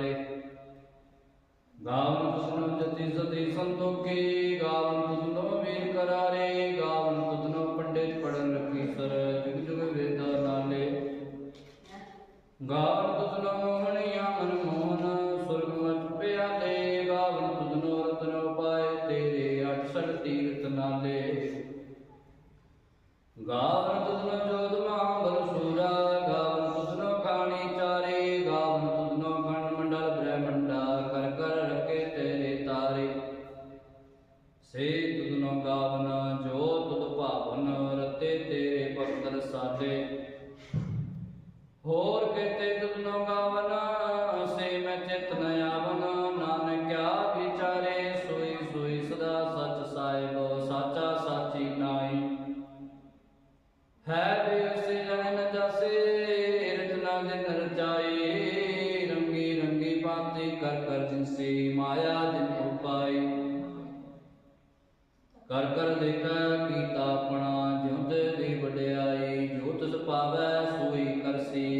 ਵਾਰੇ ਗਾਵਨ ਸੁਨਮ ਜਤੀ ਸਤੀ ਸੰਤੋਖੇ, ਗਾਵਨ ਤੁਧਨਮ ਮੇਰ ਕਰਾਰੇ, ਗਾਵਨ ਤੁਧਨਮ ਪੰਡਿਤ ਪੜਨ ਰਖੀ ਸਰ। ਜੁਗ ਜੁਗ ਵੇਦਾ ਨਾਲੇ। ਗਾਵਨ ਤੁਧਨਮ ਮਣਿਆ ਮਨ ਮੋਹਨ ਸੁਰਗ ਮਤ ਪਿਆਲੇ। ਗਾਵਨ ਤੁਧਨੋ ਰਤਨ ਉਪਾਏ ਤੇਰੇ ਅਠਸੜ ਤੀਰਤ ਨਾਲੇ। ਗਾਵਨ ਕਰ ਕਰ ਦੇਖਾ ਕੀਤਾ ਆਪਣਾ ਜਿਉਂਦੇ ਦੀ ਵਡਿਆਈ ਜੋ ਤਿਸ ਪਾਵੈ ਸੋਈ ਕਰਸੀ।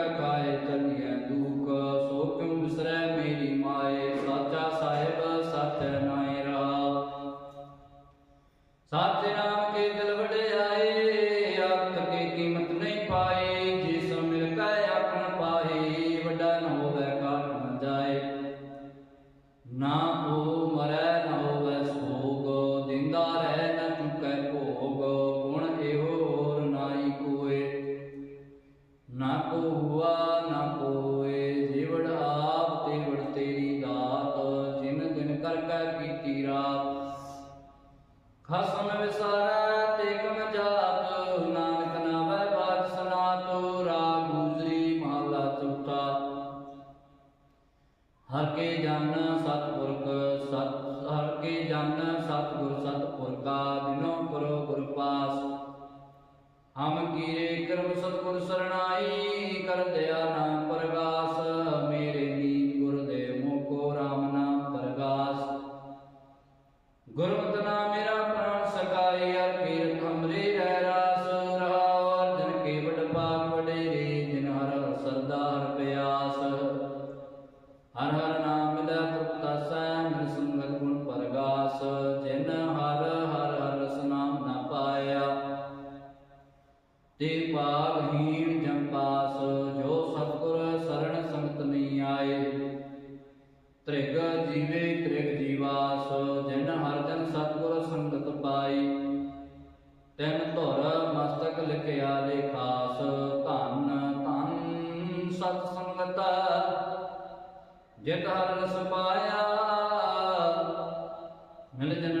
amor. ਤੇ ਪਾਪ ਹੀਣ ਜੰਪਾਸ ਜੋ ਸਤਗੁਰ ਸਰਣ ਸੰਗਤ ਨਹੀਂ ਆਏ। ਤ੍ਰਿਗ ਜੀਵੇ ਤ੍ਰਿਗ ਜੀਵਾਸ, ਜਿਨ ਹਰ ਜਨ ਸਤਗੁਰ ਸੰਗਤ ਪਾਈ ਤੈਨ ਧੁਰ ਮਸਤਕ ਲਿਖਿਆ ਲੇਖਾਸ ਧੰਨ ਧੰਨ ਸਤ ਸੰਗਤ, ਜਿਤ ਹਰ ਰਸ ਪਾਇਆ। ਮਿਲ ਜਨ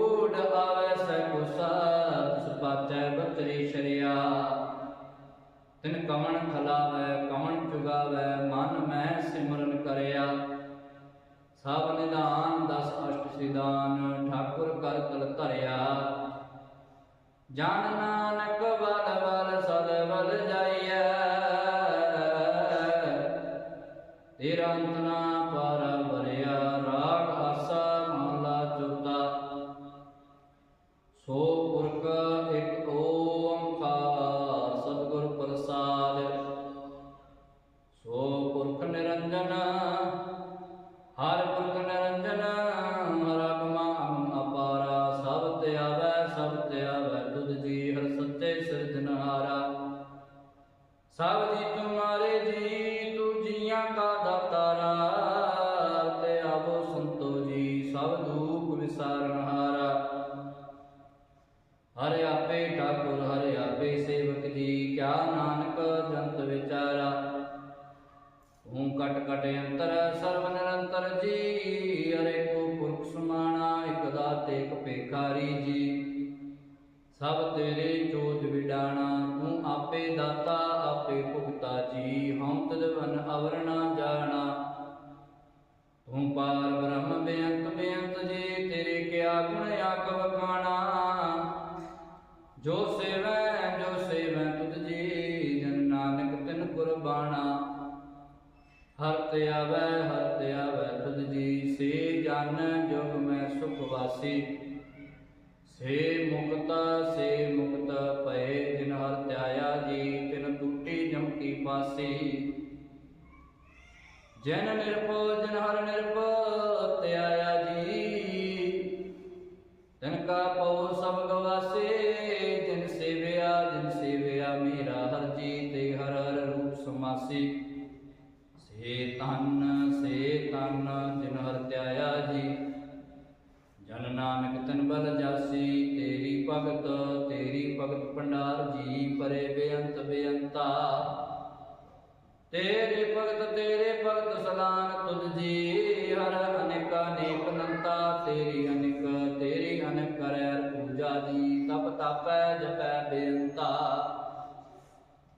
ਤਿਨ ਕਵਣ ਖਲਾਵੈ, ਕਵਣ ਚੁਗਾਵੈ ਮਨ ਮੈਂ ਸਿਮਰਨ ਕਰਿਆ। ਸਭ ਨਿਦਾਨ ਦਸ ਅਸ਼ਟ ਸਿਦਾਨ ਠਾਕੁਰ ਕਰ ਕਲ ਧਰਿਆ। ਜਾਣਨਾ ਦੁਖ ਵਿਸਾਰਨਹਾਰਾ ਆਪੇ ਠਾਕੁਰ, ਹਰਿ ਆਪੇ ਸੇਵਕ ਜੀ, ਕਿਆ ਨਾਨਕ ਜੰਤ ਵਿਚਾਰਾ। ਤੂੰ ਕਟ ਕਟ ਅੰਤਰ, ਸਰਬ ਨਿਰੰਤਰ ਜੀ, ਹਰੇ ਕੋ ਪੁਰਖ ਸਮਾਣਾ, ਇਕ ਦਾਤੇ, ਇਕ ਭੇਖਾਰੀ ਜੀ। ਸਭ ਤੇਰੇ ਜੋਤ ਵਿਡਾਣਾ ਤੂੰ ਆਪੇ ਦਾਤਾ, ਆਪੇ ਭੁਗਤਾ ਜੀ। ਹਉ ਤਦਵਨ ਅਵਰ ਜਾਣਾ। ਤੂੰ ਪਾਰ ਆਵੈ ਹਰ ਆਵੈ ਤੁਧ ਜੀ, ਸੇ ਜਨ ਜੁਗ ਮੈਂ ਸੁਖ ਵਾਸੀ। ਸੇ ਮੁਕਤ ਸੇ ਮੁਕਤ ਭਏ, ਜਿਨ ਹਰ ਧਿਆਇਆ ਜੀ, ਤਿਨ ਟੂਟੀ ਜਮ ਪਾਸੀ। ਜਨ ਨਿਰਭਉ ਜਨ ਹਰ ਨਿਰਭਉ ਧਿਆਇਆ ਜੀ। ਤਨ ਕਾ ਪਉ, ਸਭ ਗਵਾਸੇ। ਜਿਨ ਸੇਵਿਆ ਜਿਨ ਸੇਵਿਆ, ਮੇਰਾ ਹਰ ਜੀ ਤੇ ਹਰ ਹਰ ਰੂਪ ਸਮਾਸੀ। ਸੇ ਤਨ ਸਲਾਨ ਜੀ, ਹਰ ਅਨੇਕ ਅਨੇਕ ਅਨੰਤਾ ਤੇਰੀ ਅਨੇਕ ਤੇਰੀ ਅਨੇਕ ਕਰੈ ਪੂਜਾ ਦੀ ਤਪ ਤਾਪੈ ਜਪੈ ਬੇਅੰਤਾ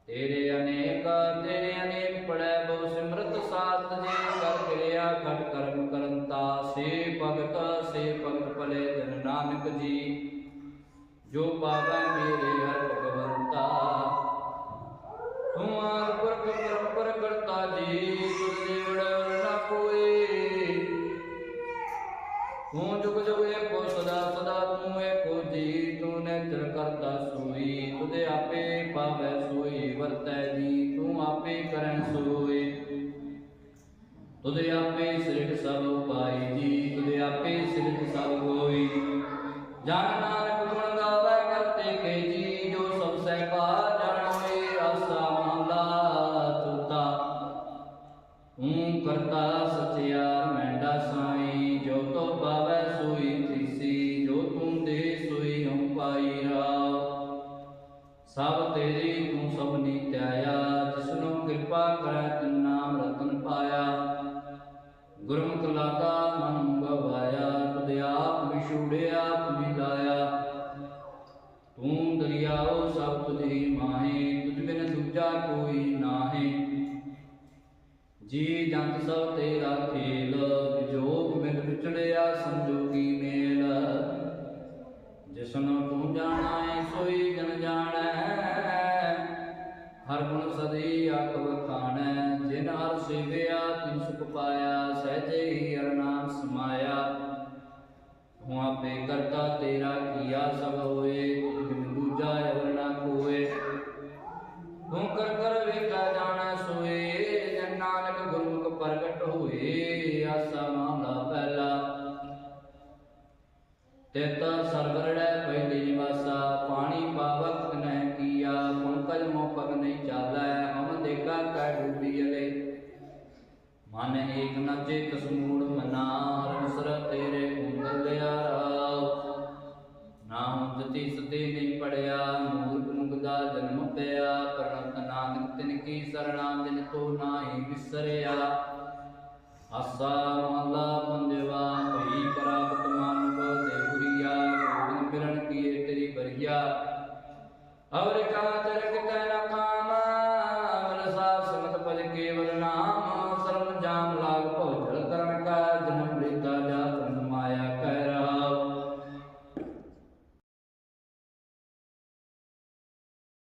ਤੇਰੇ ਅਨੇਕ ਤੇਰੇ ਅਨੇਕ ਪੜੈ ਬਹੁ ਸਿਮਰਤ ਸਾਤ ਜੀ, ਕਰ ਕਿਰਿਆ ਘਟ ਕਰਮ ਕਰੰਤਾ। ਸੇ ਭਗਤ ਸੇ ਭਗਤ ਭਲੇ ਜਨ ਨਾਨਕ ਜੀ, ਜੋ ਪਾਵੈ ਮੇਰੇ ਜੁਗ ਜੁਗ ਏਕੋ ਸਦਾ ਸਦਾ ਤੂੰ ਏਕੋ ਜੀ, ਤੂੰ ਨੇਤਰ ਕਰਤਾ ਸੋਈ ਤੁਦੇ ਆਪੇ ਪਾਵੈ ਸੋਈ, ਵਰਤੈ ਜੀ, ਤੂੰ ਆਪੇ ਕਰੈ ਸੋਈ। ਤੁਦੇ ਆਪੇ ਸਿਰਜ ਸਭ ਉਪਾਈ ਜੀ ਤੁਦੇ ਆਪੇ ਸਿਰਜ ਸਭ ਹੋਈ। ਜਨ ਸਭ ਤੇਰੀ ਤੂੰ ਸਭ ਨੀਤਿਆਇਆ ਜਿਸਨੂੰ ਕਿਰਪਾ ਕਰੈ ਤਿਨ ਨਾਮ ਰਤਨ ਪਾਇਆ। ਗੁਰਮੁਖ ਲਾਗਾ ਮਨ ਗਵਾਇਆ ਤੁਧ ਆਪ ਵਿਛੂੜਿਆ ਤੁਮੀ ਤੂੰ ਦਰਿਆਓ ਸਭ ਤੁਝ ਹੀ ਮਾਹੇ, ਤੁਝ ਬਿਨ ਦੂਜਾ ਕੋਈ ਨਾਹੀ। ਜੀ ਜੰਤ ਸਭ ਤੇਰਾ ਤੂੰ ਆਪੇ ਕਰਤਾ ਤੇਰਾ ਕੀਆ ਸਭ ਹੋਏ ਤੁਝ ਬਿਨ ਦੂਜਾ ਅਵਰ ਨਾ ਕੋਏ ਤੂੰ ਕਰ ਵੇਖਾ ਜਾਣਾ ਸੋਏ, ਜਨ ਨਾਨਕ ਗੁਰਮੁਖ ਪ੍ਰਗਟ ਹੋਏ, ਆਸਾ ਮਹਲਾ ਪਹਿਲਾ। ਤੇਤਾ ਸਰਵਰੜੈ ਪਹਿਲੀ ਨਿਵਾਸਾ, ਪਾਣੀ ਪਾਵਕ ਨਹਿ ਕੀਆ, ਪੰਕਜ ਮੋਪਕ ਨਹੀਂ ਚਾਲੈ ਹਮ ਦੇਖਾ ਕੈ ਡੂਬੀ ਅਲੇ। ਮਨ ਏਕ ਨ ਚੇਤ ਸਮੂੜ ਆਸਾ ਮਹਲਾ